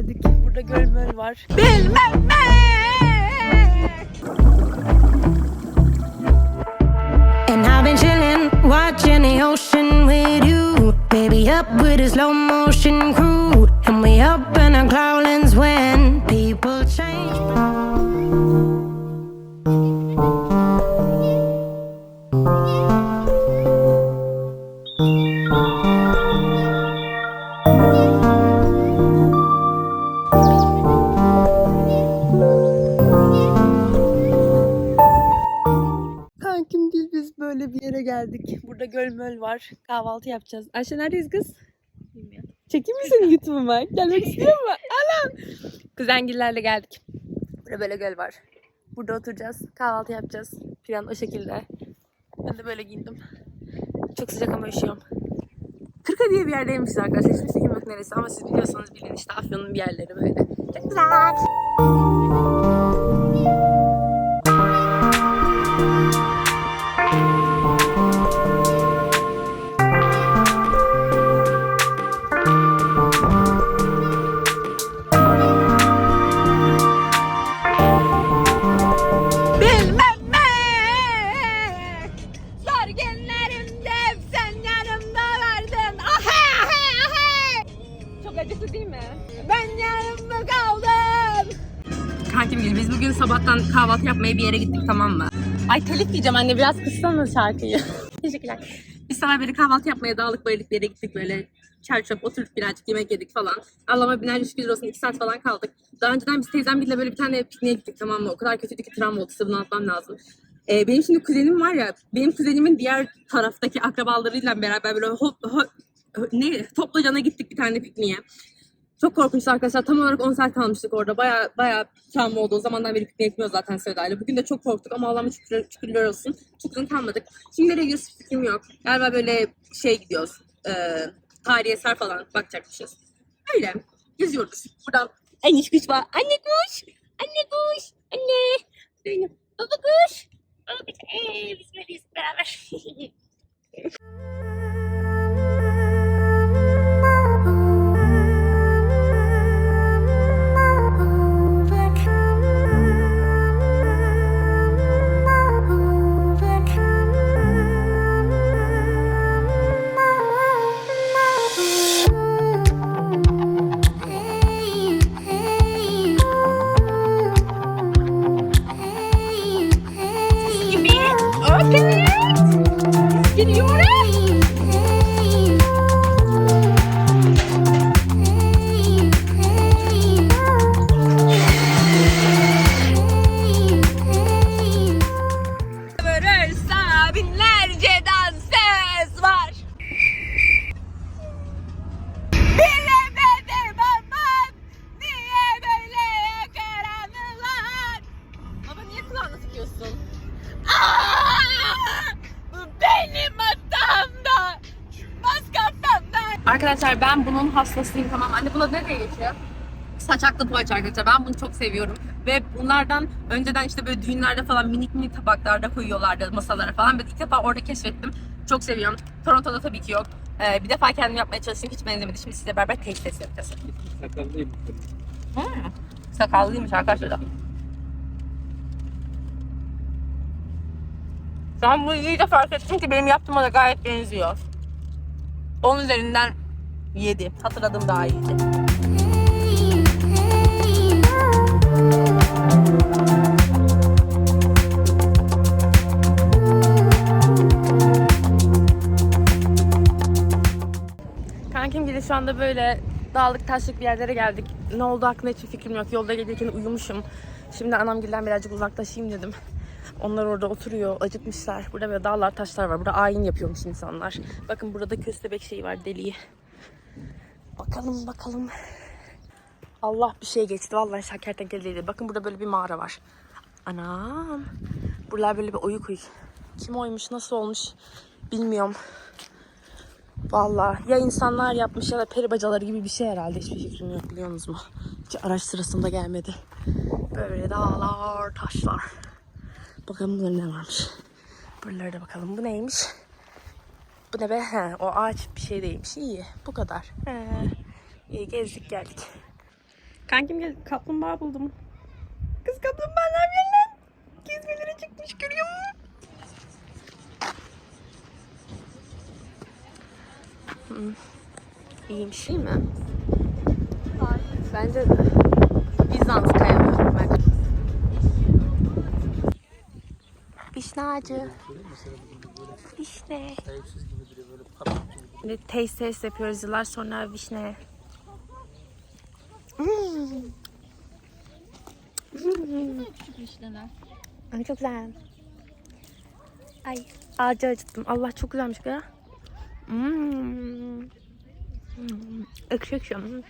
geldik. Burada göl var. Bilmem And I've been chillin', watching the ocean with you. Baby, up with a slow motion crew. Yere geldik. Burada göl möl var. Kahvaltı yapacağız. Ayşe neredeyiz kız? Bilmiyorum. Çekeyim mi seni YouTube'uma? Gelmek istiyor musun? Anam. Kuzengillerle geldik. Burada böyle göl var. Burada oturacağız. Kahvaltı yapacağız. Plan o şekilde. Ben de böyle giyindim. Çok sıcak ama üşüyorum. Kırka diye bir yerdeymişiz arkadaşlar. Hiçbir fikrim yok neresi ama siz biliyorsanız bilin işte Afyon'un bir yerleri böyle. Çok güzel. Ay telif diyeceğim anne biraz kıssana şarkıyı. Teşekkürler. Biz sabah böyle kahvaltı yapmaya dağlık bayırlık bir yere gittik böyle çer çöp oturduk birazcık yemek yedik falan. Allah'ıma binlerce şükür olsun 2 saat falan kaldık. Daha önceden biz teyzemle böyle bir tane pikniğe gittik tamam mı? O kadar kötüydü ki travma oldu. Bunu anlatmam lazım. Ee, benim şimdi kuzenim var ya, benim kuzenimin diğer taraftaki akrabalarıyla beraber böyle hop, hop, ne toplacana gittik bir tane pikniğe. Çok korkunçtu arkadaşlar. Tam olarak 10 saat kalmıştık orada. Baya baya travma oldu. O zamandan beri pikniğe gitmiyoruz zaten Sevda'yla. Bugün de çok korktuk ama Allah'ıma şükür, şükürler olsun. Çok uzun kalmadık. Şimdi nereye gidiyoruz fikrim yok. Galiba böyle şey gidiyoruz. E, tarihi eser falan bakacakmışız. Öyle. Geziyoruz. Buradan en iş var. Anne kuş. Anne kuş. Anne. Baba kuş. Baba kuş. Ee, biz beraber. Arkadaşlar ben bunun hastasıyım tamam. Anne buna ne diye geçiyor? Saçaklı poğaça arkadaşlar. Ben bunu çok seviyorum. Ve bunlardan önceden işte böyle düğünlerde falan minik minik tabaklarda koyuyorlardı masalara falan. Ben ilk defa orada keşfettim. Çok seviyorum. Toronto'da tabii ki yok. Ee, bir defa kendim yapmaya çalıştım. Hiç benzemedi. Şimdi sizle beraber taste test yapacağız. Sakallıyım. Hmm. Sakallıymış arkadaşlar. Şu an bunu iyice fark ettim ki benim yaptığıma da gayet benziyor. 10 üzerinden 7. Hatırladığım daha iyiydi. Kankim gibi şu anda böyle dağlık taşlık bir yerlere geldik. Ne oldu hakkında hiçbir fikrim yok. Yolda gelirken uyumuşum. Şimdi anamgilden birazcık uzaklaşayım dedim. Onlar orada oturuyor, acıkmışlar. Burada böyle dağlar, taşlar var. Burada ayin yapıyormuş insanlar. Bakın burada köstebek şeyi var, deliği. Bakalım, bakalım. Allah bir şey geçti. Vallahi şakertenkele değildi. Bakın burada böyle bir mağara var. Anam. Buralar böyle bir oyuk oyuk. Kim oymuş, nasıl olmuş bilmiyorum. Vallahi ya insanlar yapmış ya da peri bacaları gibi bir şey herhalde. Hiçbir fikrim yok biliyor musunuz? Hiç araştırasım da gelmedi. Böyle dağlar, taşlar. Bakalım burada ne varmış. Buralara da bakalım. Bu neymiş? Bu ne be? He, o ağaç bir şey değilmiş. İyi. Bu kadar. He. İyi gezdik geldik. Kankim gel kaplumbağa buldum. Kız kaplumbağalar gel lan. Gezmelere çıkmış görüyor musun? Hmm. İyiymiş değil mi? Bence de. Bizans kayağı. Bak. Vişne ağacı. Vişne. Şimdi taste test yapıyoruz yıllar sonra vişne. Hmm. Ay çok güzel. Ay ağacı acıttım. Allah çok güzelmiş ya. Hmm. Hmm. Ekşi ekşi. Hmm.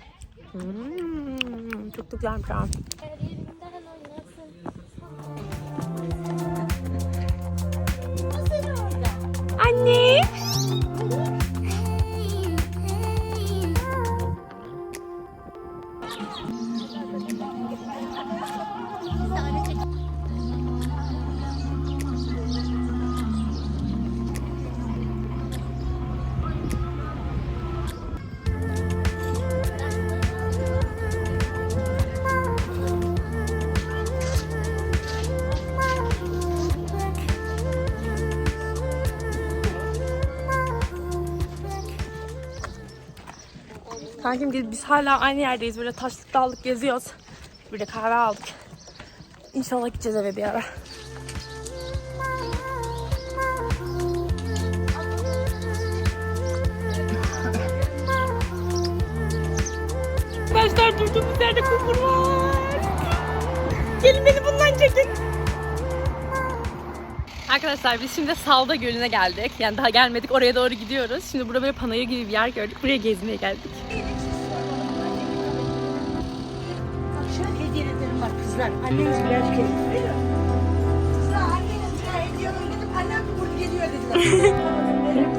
Çok da güzelmiş ha. Anne. Kankim biz- biz hala aynı yerdeyiz. Böyle taşlık dağlık geziyoruz. Bir de kahve aldık. İnşallah gideceğiz eve bir ara. Arkadaşlar durduğumuz yerde kumur var. Gelin beni bundan çekin. Arkadaşlar biz şimdi Salda Gölü'ne geldik. Yani daha gelmedik. Oraya doğru gidiyoruz. Şimdi burada böyle panayır gibi bir yer gördük. Buraya gezmeye geldik. Kızlar. Anneniz gelin. Kızlar anneniz ya hediyeleri gidip annem de burada geliyor dediler.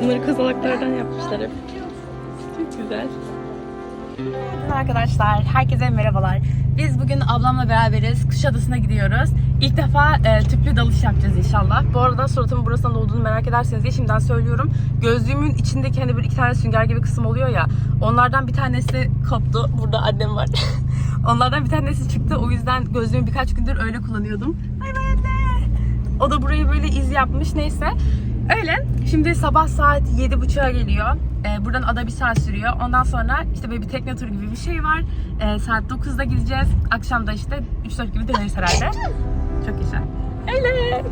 Bunları kozalaklardan yapmışlar hep. Çok güzel. Arkadaşlar herkese merhabalar. Biz bugün ablamla beraberiz. Kuşadası'na gidiyoruz. İlk defa e, tüplü dalış yapacağız inşallah. Bu arada suratımın burasından olduğunu merak ederseniz diye şimdiden söylüyorum. Gözlüğümün içindeki hani bir iki tane sünger gibi kısım oluyor ya. Onlardan bir tanesi koptu. Burada annem var. Onlardan bir tanesi çıktı. O yüzden gözlüğümü birkaç gündür öyle kullanıyordum. Bay. O da burayı böyle iz yapmış. Neyse. Öyle. Şimdi sabah saat 7.30'a geliyor. Ee, buradan ada bir saat sürüyor. Ondan sonra işte böyle bir tekne turu gibi bir şey var. Ee, saat 9'da gideceğiz. Akşam da işte 3-4 gibi döneriz herhalde. Çok güzel. Öyle.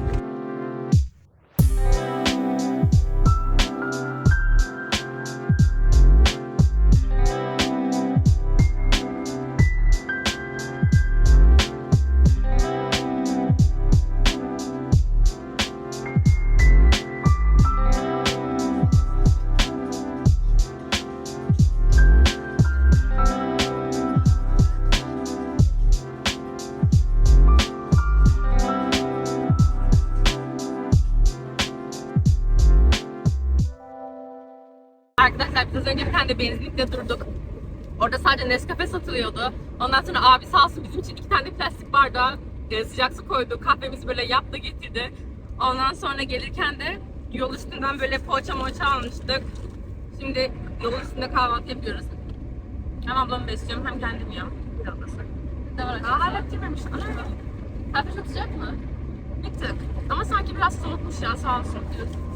Bir benzinlikte durduk. Orada sadece Nescafe satılıyordu. Ondan sonra abi sağ olsun bizim için iki tane plastik bardağı e, sıcak su koydu. Kahvemizi böyle yaptı getirdi. Ondan sonra gelirken de yol üstünden böyle poğaça moğaça almıştık. Şimdi yolun üstünde kahvaltı yapıyoruz. Hem ablamı besliyorum hem kendim yiyorum. Biraz da sık. Aa hala bitirmemiş. Ana. Kahve çok sıcak mı? Bir tık. Ama sanki biraz soğutmuş ya sağ olsun diyorsun.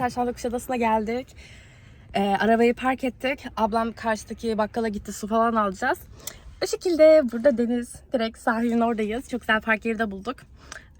Arkadaşlar şu anda Kuşadası'na geldik. Ee, arabayı park ettik. Ablam karşıdaki bakkala gitti su falan alacağız. O şekilde burada deniz direkt sahilin oradayız. Çok güzel park yeri de bulduk.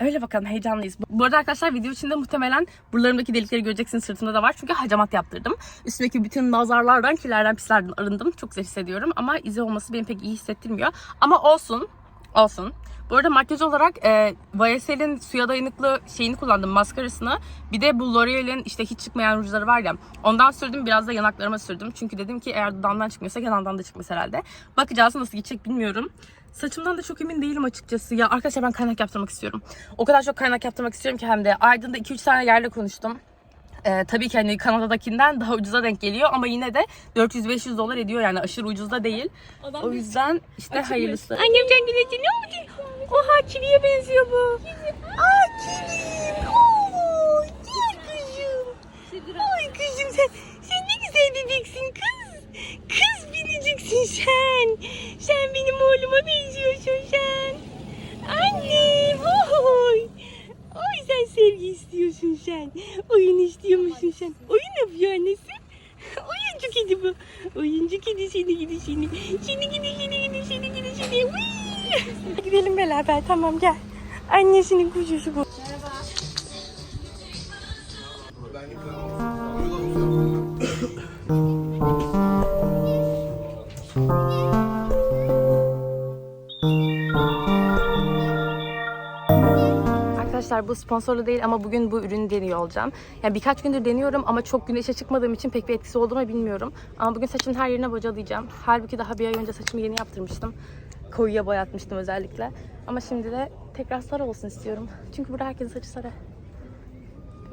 Öyle bakalım heyecanlıyız. Bu arada arkadaşlar video içinde muhtemelen buralarımdaki delikleri göreceksiniz sırtımda da var. Çünkü hacamat yaptırdım. Üstümdeki bütün nazarlardan, kirlerden, pislerden arındım. Çok güzel hissediyorum ama izi olması beni pek iyi hissettirmiyor. Ama olsun. Olsun. Bu arada makyaj olarak e, YSL'in suya dayanıklı şeyini kullandım maskarasını. Bir de bu L'Oreal'in işte hiç çıkmayan rujları var ya. Ondan sürdüm biraz da yanaklarıma sürdüm. Çünkü dedim ki eğer dudağımdan çıkmıyorsa yanağımdan da çıkmaz herhalde. Bakacağız nasıl gidecek bilmiyorum. Saçımdan da çok emin değilim açıkçası. Ya arkadaşlar ben kaynak yaptırmak istiyorum. O kadar çok kaynak yaptırmak istiyorum ki hem de. Aydın'da 2-3 tane yerle konuştum. Ee, tabii ki hani Kanada'dakinden daha ucuza denk geliyor ama yine de 400-500 dolar ediyor yani aşırı ucuz da değil. o yüzden işte hayırlısı. Annem can güneşi ne oldu? Oha kiliye benziyor bu. Aa kilim. Oo, gel kızım. Ay kızım sen, sen ne güzel bebeksin kız. Kız bineceksin sen. Sen benim oğluma benziyorsun sen. Annem. Oy. Oy sen sevgi istiyorsun sen. Oyun istiyormuşsun sen. Oyun yapıyor annesi. Oyuncu kedi bu. Oyuncu kedi seni gidi seni. Seni gidi seni gidi seni gidi seni. Uy. Beraber tamam gel. Annesinin kuzusu bu. Arkadaşlar bu sponsorlu değil ama bugün bu ürünü deniyor olacağım. Yani birkaç gündür deniyorum ama çok güneşe çıkmadığım için pek bir etkisi oldu mu bilmiyorum. Ama bugün saçımın her yerine bocalayacağım. Halbuki daha bir ay önce saçımı yeni yaptırmıştım. Koyuya boyatmıştım özellikle. Ama şimdi de tekrar sarı olsun istiyorum. Çünkü burada herkesin saçı sarı.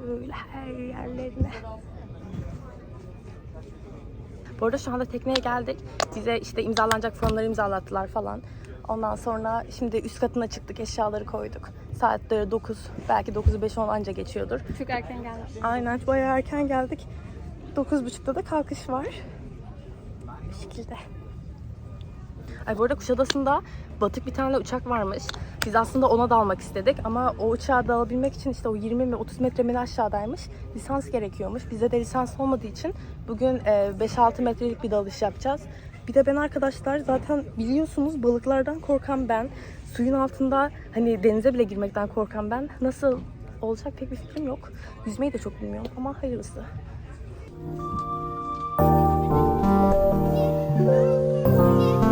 Böyle her yerlerine. Bu arada şu anda tekneye geldik. Bize işte imzalanacak formları imzalattılar falan. Ondan sonra şimdi üst katına çıktık, eşyaları koyduk. Saatleri 9, belki 9'u 5 10 anca geçiyordur. Çok erken gelmiş. Aynen, bayağı erken geldik. 9.30'da da kalkış var. Bu şekilde. Ay bu arada Kuşadası'nda batık bir tane uçak varmış. Biz aslında ona dalmak istedik ama o uçağa dalabilmek için işte o 20 mi 30 metre mi aşağıdaymış. Lisans gerekiyormuş. Bizde de lisans olmadığı için bugün e, 5-6 metrelik bir dalış yapacağız. Bir de ben arkadaşlar zaten biliyorsunuz balıklardan korkan ben. Suyun altında hani denize bile girmekten korkan ben. Nasıl olacak pek bir fikrim yok. Yüzmeyi de çok bilmiyorum ama hayırlısı. Şimdi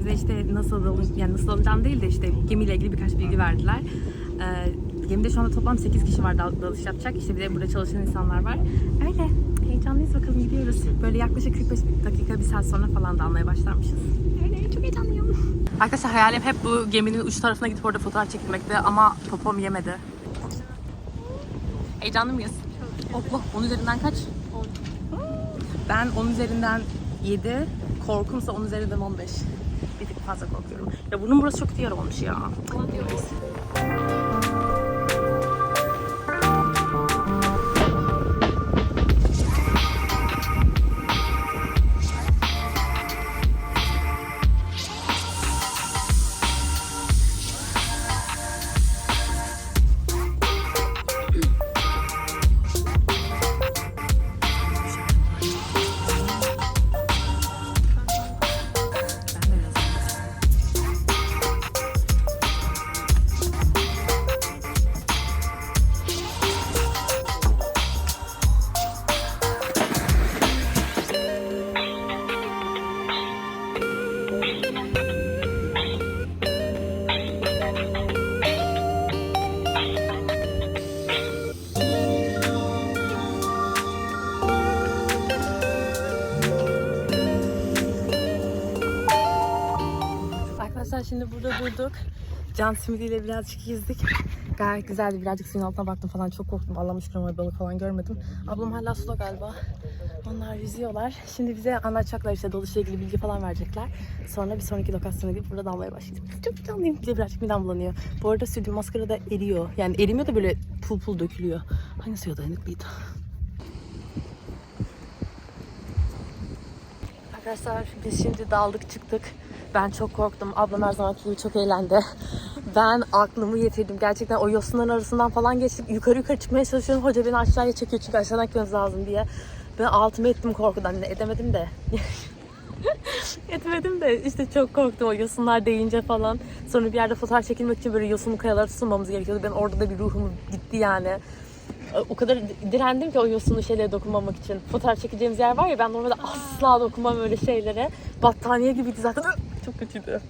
bize işte nasıl yani nasıl dalacağım değil de işte gemiyle ilgili birkaç bilgi verdiler. Ee, gemide şu anda toplam 8 kişi var dal- dalış yapacak. İşte bir de burada çalışan insanlar var. Öyle. Heyecanlıyız bakalım gidiyoruz. Böyle yaklaşık 45 dakika, bir saat sonra falan dalmaya başlarmışız. Öyle çok heyecanlıyım. Arkadaşlar hayalim hep bu geminin uç tarafına gidip orada fotoğraf çekilmekti ama popom yemedi. Heyecanlı mıyız? Allah 10 üzerinden kaç? Ben 10 üzerinden 7, korkumsa 10 üzerinden 15. Bir tık fazla korkuyorum. Ya bunun burası çok diğer olmuş ya. Arkadaşlar durduk. Can simidiyle birazcık gezdik. Gayet güzeldi. Birazcık suyun altına baktım falan. Çok korktum. Allah'ım şükür ama balık falan görmedim. Ablam hala suda galiba. Onlar yüzüyorlar. Şimdi bize anlatacaklar işte dalışla ilgili bilgi falan verecekler. Sonra bir sonraki lokasyona gidip burada dalmaya başlayacağız. Çok heyecanlıyım. Bir birazcık midem bulanıyor. Bu arada sürdüğüm maskara da eriyor. Yani erimiyor da böyle pul pul dökülüyor. Hani suya dayanıklıydı. Arkadaşlar biz şimdi daldık çıktık. Ben çok korktum. Ablam her zamanki gibi çok eğlendi. Ben aklımı yitirdim. Gerçekten o yosunların arasından falan geçtik. Yukarı yukarı çıkmaya çalışıyorum. Hoca beni aşağıya çekiyor çünkü aşağıdan gitmemiz lazım diye. Ben altımı ettim korkudan. Ne edemedim de. Etmedim de işte çok korktum o yosunlar değince falan. Sonra bir yerde fotoğraf çekilmek için böyle yosunlu kayalara tutunmamız gerekiyordu. Ben orada da bir ruhum gitti yani. O kadar direndim ki o yosunlu şeylere dokunmamak için. Fotoğraf çekeceğimiz yer var ya ben normalde asla dokunmam öyle şeylere. Battaniye gibiydi zaten. Çok kötüydü.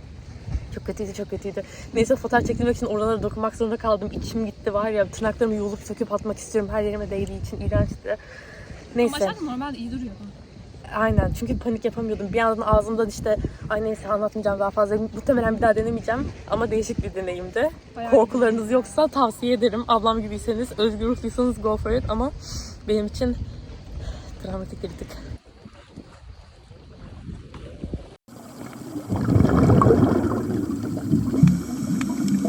Çok kötüydü, çok kötüydü. Neyse fotoğraf çekilmek için oralara dokunmak zorunda kaldım. İçim gitti var ya. Tırnaklarımı yolup söküp atmak istiyorum. Her yerime değdiği için iğrençti. Neyse. normalde iyi duruyordu. Aynen çünkü panik yapamıyordum. Bir yandan ağzımdan işte ay neyse anlatmayacağım daha fazla. Muhtemelen bir daha denemeyeceğim ama değişik bir deneyimdi. Korkularınız yoksa tavsiye ederim. Ablam gibiyseniz, özgür ruhluysanız go for it ama benim için travmatik bir tık.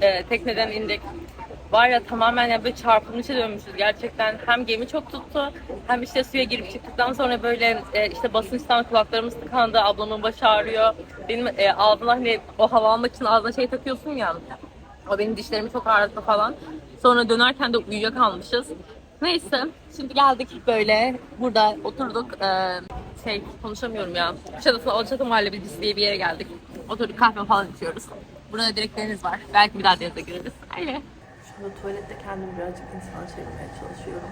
e, tekneden indik. Var ya tamamen ya böyle çarpılmışa dönmüşüz gerçekten. Hem gemi çok tuttu hem işte suya girip çıktıktan sonra böyle e, işte basınçtan kulaklarımız tıkandı. Ablamın başı ağrıyor. Benim e, ağzına hani o hava almak için ağzına şey takıyorsun ya. O benim dişlerimi çok ağrıttı falan. Sonra dönerken de uyuyakalmışız. Neyse şimdi geldik böyle burada oturduk. Ee, şey konuşamıyorum ya. Kuşadası Alçatı Muhallebicisi diye bir yere geldik. Oturduk kahve falan içiyoruz. Burada direkt var. Belki bir daha denize gireriz. Öyle. Şimdi tuvalette kendimi birazcık insan çevirmeye çalışıyorum.